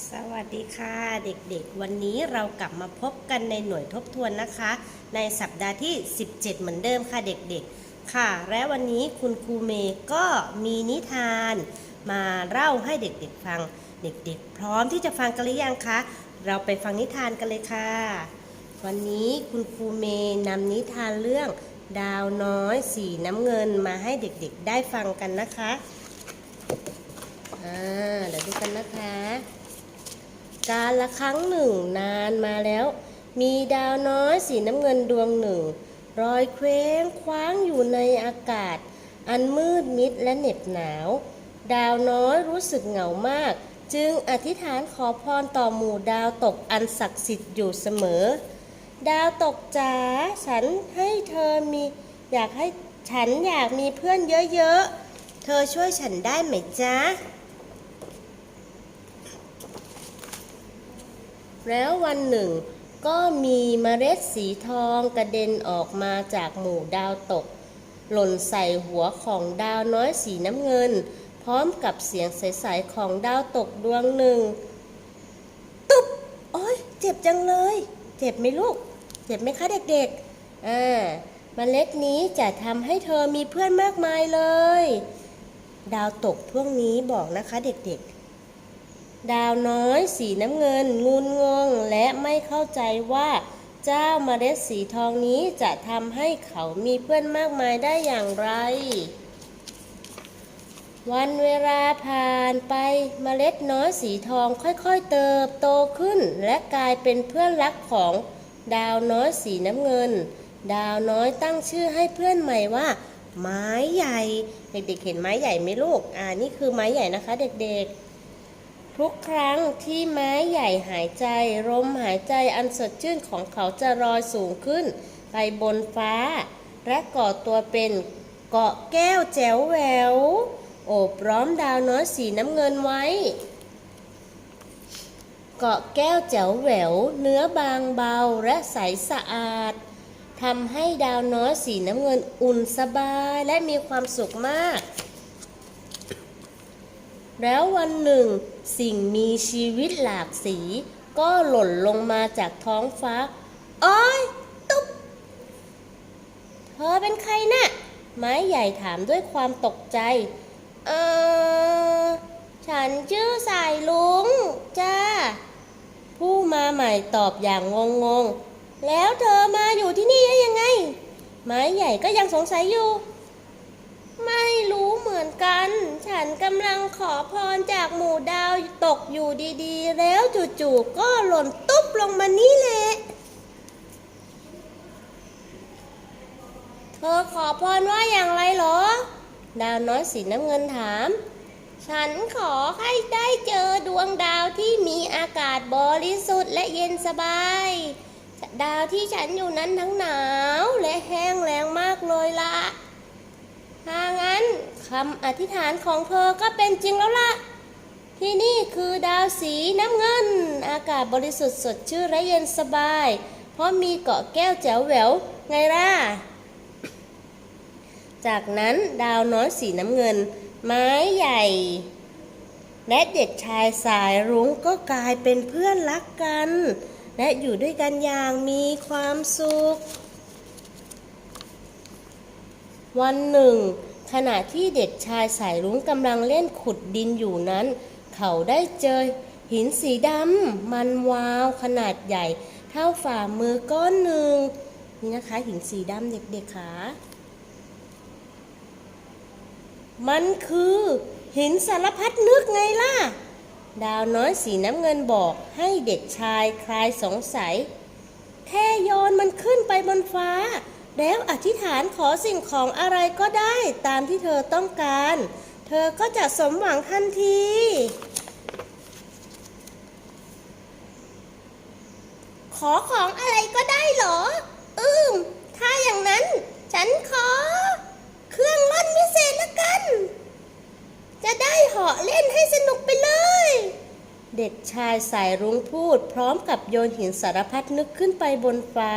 สวัสดีค่ะเด็กๆ วันนี้เรากลับมาพบกันในหน่วยทบทวนนะคะ ในสัปดาห์ที่ 17 เหมือนเดิมค่ะเด็กๆ ค่ะ และวันนี้คุณครูเมย์ก็มีนิทาน มาเล่าให้เด็กๆฟังเด็กๆ พร้อมที่จะฟังกันหรือยังคะ เราไปฟังนิทานกันเลยค่ะ วันนี้คุณครูเมย์นำนิทานเรื่อง ดาวน้อยสีน้ำเงินมาให้เด็กๆ ได้ฟังกันนะคะอ่าเดี๋ยวดูกันนะคะ การละครั้งหนึ่งนานมาแล้ว มีดาวน้อยสีน้ำเงินดวงหนึ่งลอยเคว้งคว้างอยู่ในอากาศ อันมืดมิดและเหน็บหนาว ดาวน้อยรู้สึกเหงามาก จึงอธิษฐานขอพรต่อหมู่ดาวตกอันศักดิ์สิทธิ์อยู่เสมอ ดาวตกจ๋าฉันให้เธอมีอยากให้ฉันอยากมีเพื่อนเยอะๆ เธอช่วยฉันได้ไหมจ๊ะ แล้ววันหนึ่ง ก็มีเมล็ดสีทองกระเด็นออกมาจากหมู่ดาวตก หล่นใส่หัวของดาวน้อยสีน้ำเงิน พร้อมกับเสียงใสๆของดาวตกดวงหนึ่ง ตุ๊บโอ้ยเจ็บจังเลย เจ็บไหมลูก เจ็บไหมคะเด็กๆอ่าเมล็ดนี้จะทำให้เธอมีเพื่อนมากมายเลย ดาวตกพวกนี้บอกนะคะเด็กๆ ดาวน้อยสีน้ำเงิน งุนงงและไม่เข้าใจว่า เจ้าเมล็ดสีทองนี้จะทำให้เขามีเพื่อนมากมายได้อย่างไร วันเวลาผ่านไปเมล็ดน้อยสีทองค่อยๆเติบโตขึ้น และกลายเป็นเพื่อนรักของดาวน้อยสีน้ำเงิน ดาวน้อยตั้งชื่อให้เพื่อนใหม่ว่า ไม้ใหญ่ เด็กๆเห็นไม้ใหญ่ไหมลูก อ่านี่คือไม้ใหญ่นะคะ เด็กๆ ทุกครั้งที่ไม้ใหญ่หายใจลมหายใจอันสดชื่นของเขาจะลอยสูงขึ้น ไปบนฟ้า และก่อตัวเป็นเกาะแก้วแจ๋วแหวว โอบล้อมดาวน้อยสีน้ำเงินไว้ เกาะแก้วแจ๋วแหวว เนื้อบางเบาและใสสะอาดทำให้ดาวน้อยสีน้ำเงินอุ่นสบายและมีความสุขมาก แล้ววันหนึ่ง สิ่งมีชีวิตหลากสี ก็หล่นลงมาจากท้องฟ้าอ้อยตุ๊บ เธอเป็นใครนะ่ะ ไม้ใหญ่ถามด้วยความตกใจ เออ ฉันชื่อสายลุง จ้า ผู้มาใหม่ตอบอย่างงงงๆแล้วเธอมาอยู่ที่นี่ได้ยังไง ไม้ใหญ่ก็ยังสงสัยอยู่ เหมือนกัน ฉันกำลังขอพรจากหมู่ดาวตกอยู่ดีๆ แล้วจู่ๆก็หล่นตุ๊บลงมานี่แหละ เธอขอพรว่าอย่างไรเหรอ ดาวน้อยสีน้ำเงินถาม ฉันขอให้ได้เจอดวงดาวที่มีอากาศบริสุทธิ์และเย็นสบาย ดาวที่ฉันอยู่นั้นทั้งหนาวและแห้งแล้งมากเลยละถ้างั้น คำอธิษฐานของเธอก็เป็นจริงแล้วล่ะ ที่นี่คือดาวสีน้ำเงิน อากาศบริสุทธิ์สดชื่นและเย็นสบาย เพราะมีเกาะแก้วแจ๋วแหววไงล่ะ จากนั้นดาวน้อยสีน้ำเงิน ไม้ใหญ่ และเด็กชายสายรุ้งก็กลายเป็นเพื่อนรักกัน และอยู่ด้วยกันอย่างมีความสุข วันหนึ่ง ขณะที่เด็กชายสายรุ้งกำลังเล่นขุดดินอยู่นั้น เขาได้เจอหินสีดำมันวาวขนาดใหญ่ เท่าฝ่ามือก้อนหนึ่งนี่นะคะหินสีดำเด็กๆค่ะมันคือหินสารพัดนึกไงล่ะ ดาวน้อยสีน้ำเงินบอกให้เด็กชายคลายสงสัย แค่โยนมันขึ้นไปบนฟ้า แล้วอธิษฐานขอสิ่งของอะไรก็ได้ตามที่เธอต้องการ เธอก็จะสมหวังทันที ขอของอะไรก็ได้เหรอ อืม ถ้าอย่างนั้นฉันขอ เครื่องล่นพิเศษละกัน จะได้เหาะเล่นให้สนุกไปเลย เด็กชายสายรุ้งพูด พร้อมกับโยนหินสารพัดนึกขึ้นไปบนฟ้า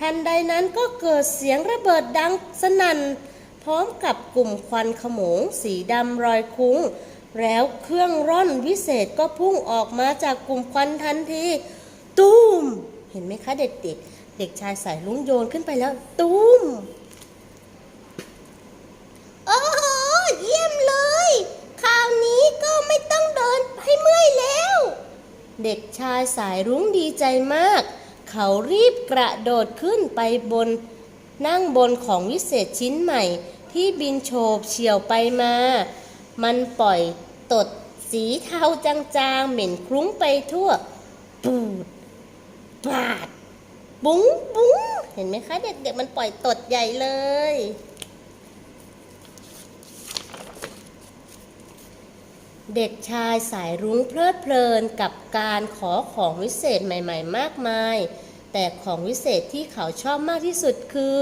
ทันใดนั้นก็เกิดเสียงระเบิดดังสนั่น พร้อมกับกลุ่มควันขโมง สีดำรอยคุ้ง แล้วเครื่องร่อนวิเศษก็พุ่งออกมาจากกลุ่มควันทันที ตุ้ม เห็นไหมคะเด็กๆเด็กชายสายลุงโยนขึ้นไปแล้ว ตุ้มโอ้โหเยี่ยมเลย คราวนี้ก็ไม่ต้องเดินให้เมื่อยแล้ว เด็กชายสายรุ้งดีใจมาก เขารีบกระโดดขึ้นไปบน นั่งบนของวิเศษชิ้นใหม่ ที่บินโฉบเฉี่ยวไปมา มันปล่อยตดสีเทาจางๆ เหม็นคลุ้งไปทั่ว ปูดปาด บุ้งบุ้งเห็นไหมคะ เด็กๆมันปล่อยตดใหญ่เลย เด็กชายสายรุ้งเพลิดเพลินกับการขอของวิเศษใหม่ ๆ มากมาย แต่ของวิเศษที่เขาชอบมากที่สุดคือ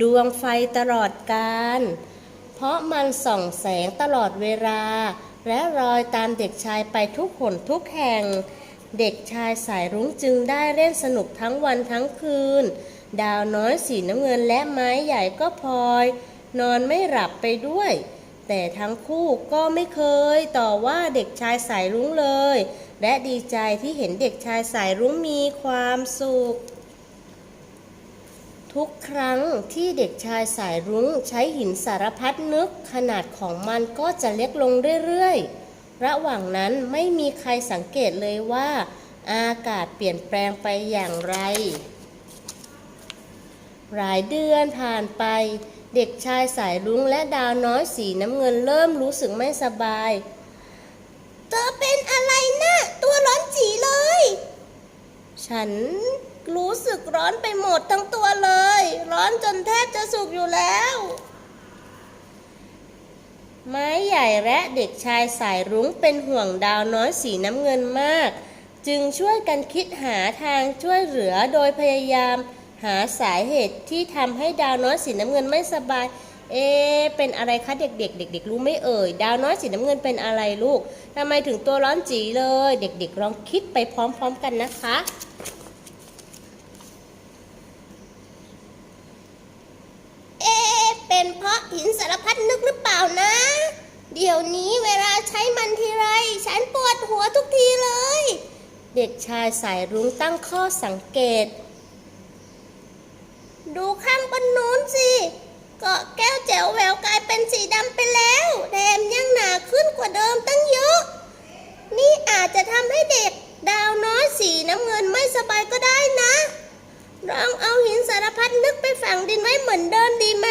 ดวงไฟตลอดกาลเพราะมันส่องแสงตลอดเวลา และรอยตามเด็กชายไปทุกหนทุกแห่ง เด็กชายสายรุ้งจึงได้เล่นสนุกทั้งวันทั้งคืน ดาวน้อยสีน้ำเงินและไม้ใหญ่ก็พลอย นอนไม่หลับไปด้วย แต่ทั้งคู่ก็ไม่เคยต่อว่าเด็กชายสายรุ้งเลย และดีใจที่เห็นเด็กชายสายรุ้งมีความสุข ทุกครั้งที่เด็กชายสายรุ้งใช้หินสารพัดนึกขนาดของมันก็จะเล็กลงเรื่อยๆ ระหว่างนั้นไม่มีใครสังเกตเลยว่า อากาศเปลี่ยนแปลงไปอย่างไร หลายเดือนผ่านไป เด็กชายสายรุ้งและดาวน้อยสีน้ำเงินเริ่มรู้สึกไม่สบาย เธอเป็นอะไรนะ ตัวร้อนจีเลย ฉันรู้สึกร้อนไปหมดทั้งตัวเลย ร้อนจนแทบจะสุกอยู่แล้ว ไม้ใหญ่และเด็กชายสายรุ้งเป็นห่วงดาวน้อยสีน้ำเงินมาก จึงช่วยกันคิดหาทางช่วยเหลือโดยพยายาม หาสาเหตุที่ทำให้ดาวน้อยสีน้ำเงินไม่สบาย เอะเป็นอะไรคะเด็กๆ เด็ก ๆ รู้ไหม่เอ่ย ดาวน้อยสีน้ำเงินเป็นอะไรลูกทำไมถึงตัวร้อนจีเลย เด็ก ๆ ลองคิดไปพร้อมๆกันนะคะเอะเป็นเพราะหินสารพัดนึกหรือเปล่านะ เดี๋ยวนี้เวลาใช้มันทีไร ฉันปวดหัวทุกทีเลย เด็กชายสายรุ้งตั้งข้อสังเกต ดูข้างบนนู้นสิ เกาะแก้วแจ๋วแหววกลายเป็นสีดำไปแล้วแถมยังหนาขึ้นกว่าเดิมตั้งเยอะ นี่อาจจะทำให้เด็กดาวน้อยสีน้ำเงินไม่สบายก็ได้นะลองเอาหินสารพัดนึกไปฝังดินไว้เหมือนเดิมดีไหม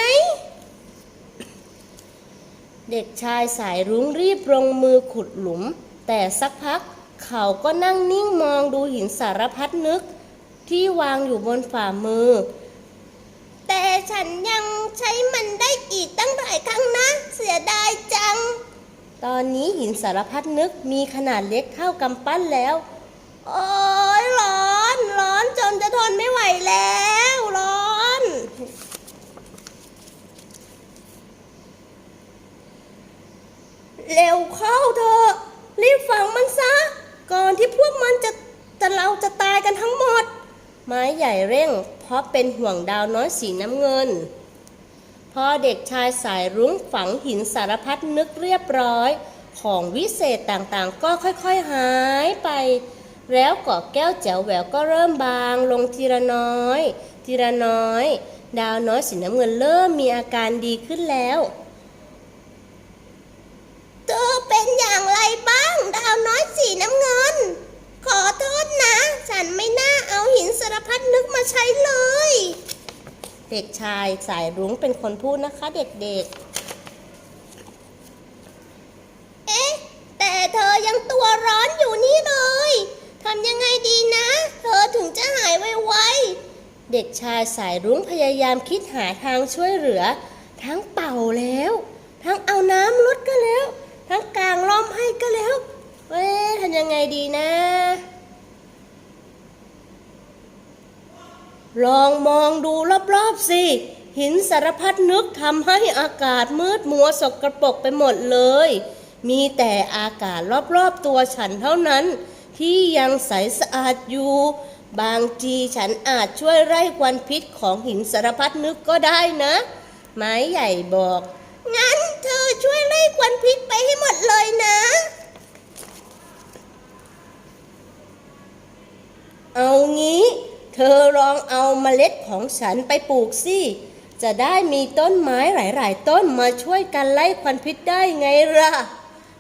เด็กชายสายรุ้งรีบลงมือขุดหลุม แต่สักพักเขาก็นั่งนิ่งมองดูหินสารพัดนึก ที่วางอยู่บนฝ่ามือ ฉันยังใช้มันได้อีกตั้งหลายครั้งนะ เสียดายจัง ตอนนี้หินสารพัดนึกมีขนาดเล็กเท่ากำปั้นแล้ว โอ้ยร้อน ร้อนจนจะทนไม่ไหวแล้ว ร้อน เร็วเข้าเถอะ รีบฝังมันซะ ก่อนที่พวกมันจะจะเราจะตายกันทั้งหมด ไม้ใหญ่เร่ง เพราะเป็นห่วงดาวน้อยสีน้ำเงิน พอเด็กชายสายรุ้งฝังหินสารพัดนึกเรียบร้อย ของวิเศษต่างๆ ก็ค่อยๆหายไป แล้วเกาะแก้วแจ๋วแหววก็เริ่มบางลงทีละน้อย ทีละน้อย ดาวน้อยสีน้ำเงินเริ่มมีอาการดีขึ้นแล้วเธอเป็นอย่างไรบ้าง ดาวน้อยสีน้ำเงิน ขอโทษนะ ฉันไม่น่าเอาหินสารพัดนึกมาใช้ เด็กชายสายรุ้งเป็นคนพูดนะคะเด็กๆ เอ๊ะ แต่เธอยังตัวร้อนอยู่นี่เลยทำยังไงดีนะ เธอถึงจะหายไวๆ เด็กชายสายรุ้งพยายามคิดหาทางช่วยเหลือ ทั้งเป่าแล้ว ทั้งเอาน้ำลดก็แล้ว ทั้งกางล้อมให้ก็แล้ว เอ๊ะทำยังไงดีนะ ลองมองดูรอบๆสิ หินสารพัดนึกทำให้อากาศมืดมัวสกรปรกไปหมดเลย มีแต่อากาศรอบๆตัวฉันเท่านั้น ที่ยังใสสะอาดอยู่ บางทีฉันอาจช่วยไล่ควันพิษของหินสารพัดนึกก็ได้นะ ไม้ใหญ่บอก งั้นเธอช่วยไล่ควันพิษไปให้หมดเลยนะ เอางี้ เธอลอง เอาเมล็ดของฉันไปปลูกสิจะได้มีต้นไม้หลาย ๆ ต้นมาช่วยกันไล่ควันพิษได้ไงล่ะ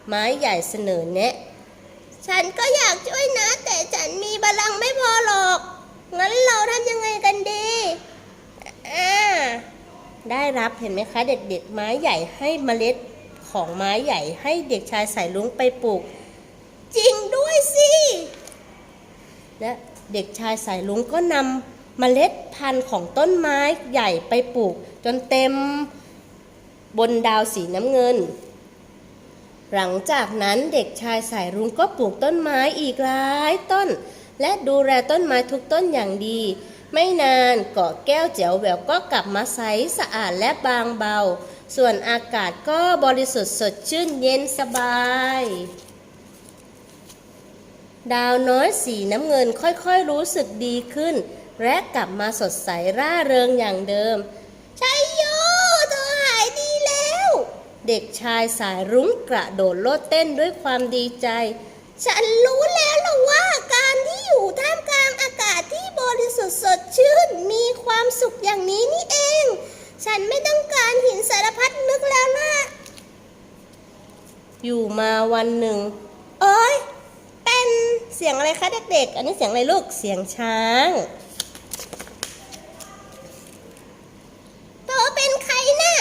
ไม้ใหญ่เสนอแนะ ฉันก็อยากช่วยนะ แต่ฉันมีพลังไม่พอหรอก งั้นเราทำยังไงกันดีอ่าได้รับเห็นไหมคะเด็ก ๆ ไม้ใหญ่ให้เมล็ดของไม้ใหญ่ให้เด็กชายสายลุงไปปลูก จริงด้วยสิ และเด็กชายสายลุงก็นำ เมล็ดพันธุ์ของต้นไม้ใหญ่ไปปลูก จนเต็มบนดาวสีน้ำเงิน หลังจากนั้นเด็กชายสายรุ้งก็ปลูกต้นไม้อีกหลายต้น และดูแลต้นไม้ทุกต้นอย่างดี ไม่นานเกาะแก้วเจ๋วแหววก็กลับมาใสสะอาดและบางเบา ส่วนอากาศก็บริสุทธิ์สดชื่นเย็นสบาย ดาวน้อยสีน้ำเงินค่อยๆรู้สึกดีขึ้น และกลับมาสดใสร่าเริงอย่างเดิมชัยโยเธอหายดีแล้ว เด็กชายสายรุ้งกระโดดโลดเต้นด้วยความดีใจ ฉันรู้แล้วล่ะว่าการที่อยู่ท่ามกลางอากาศที่บริสุทธิ์สดชื่นมีความสุขอย่างนี้นี่เอง ฉันไม่ต้องการหินสารพัดนึกแล้วล่ะอยู่มาวันหนึ่ง เอ้ย เป็นเสียงอะไรคะเด็กๆ อันนี้เสียงอะไรลูก เสียงช้าง เธอเป็นใครนะ่ะ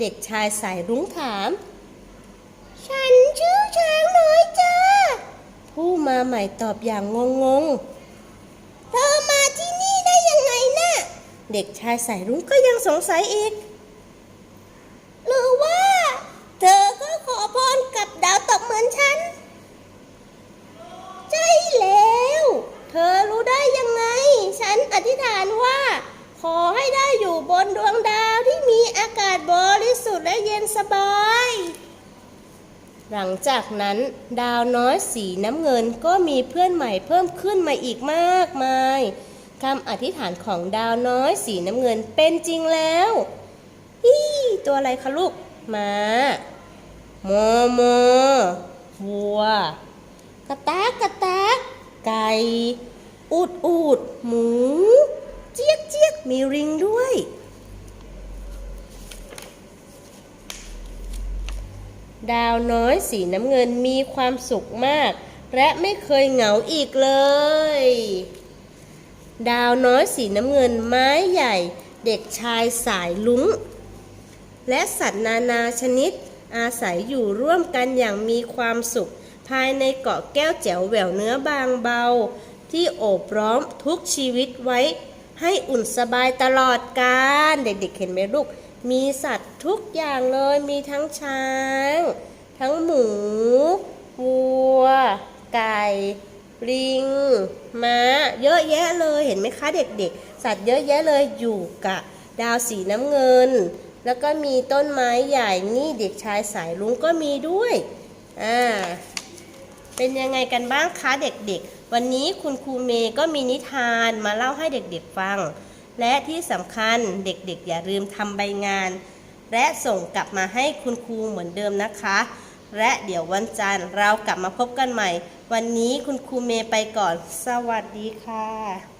เด็กชายสายรุ้งถาม ฉันชื่อช้างน้อยจ้า ผู้มาใหม่ตอบอย่างงงๆเธอมาที่นี่ได้ยังไงนะ่ะ เด็กชายสายรุ้งก็ยังสงสัยอีก หรือว่า เธอก็ขอพรกับดาวตกเหมือนฉัน ใช่แล้ว เธอรู้ได้ยังไง ฉันอธิษฐานว่า ขอให้ได้อยู่บนดวง สบาย หลังจากนั้นดาวน้อยสีน้ำเงินก็มีเพื่อนใหม่เพิ่มขึ้นมาอีกมากมายคำอธิษฐานของดาวน้อยสีน้ำเงินเป็นจริงแล้วฮีตัวอะไรคะลูกม้ามอมวัว กระแตกกระแตกไก่ อูดอูดหมู เจี๊ยกเจี๊ยกมีริงด้วย ดาวน้อยสีน้ำเงินมีความสุขมาก และไม่เคยเหงาอีกเลย ดาวน้อยสีน้ำเงินไม้ใหญ่ เด็กชายสายลุงและสัตว์นานาชนิด อาศัยอยู่ร่วมกันอย่างมีความสุข ภายในเกาะแก้วแจ๋วแหววเนื้อบางเบา ที่โอบล้อมทุกชีวิตไว้ ให้อุ่นสบายตลอดกาลเด็กๆเห็นไหมลูก มีสัตว์ทุกอย่างเลย มีทั้งช้าง ทั้งหมู วัว ไก่ ลิง ม้า เยอะแยะเลย เห็นไหมคะเด็กๆ สัตว์เยอะแยะเลย อยู่กับดาวสีน้ำเงิน แล้วก็มีต้นไม้ใหญ่ นี่เด็กชายสายลุงก็มีด้วย อ่า เป็นยังไงกันบ้างคะเด็กๆ วันนี้คุณครูเมย์ก็มีนิทานมาเล่าให้เด็กๆฟัง และที่สำคัญเด็กๆ อย่าลืมทำใบงาน และส่งกลับมาให้คุณครูเหมือนเดิมนะคะ และเดี๋ยววันจันทร์เรากลับมาพบกันใหม่ วันนี้คุณครูเมย์ไปก่อน สวัสดีค่ะ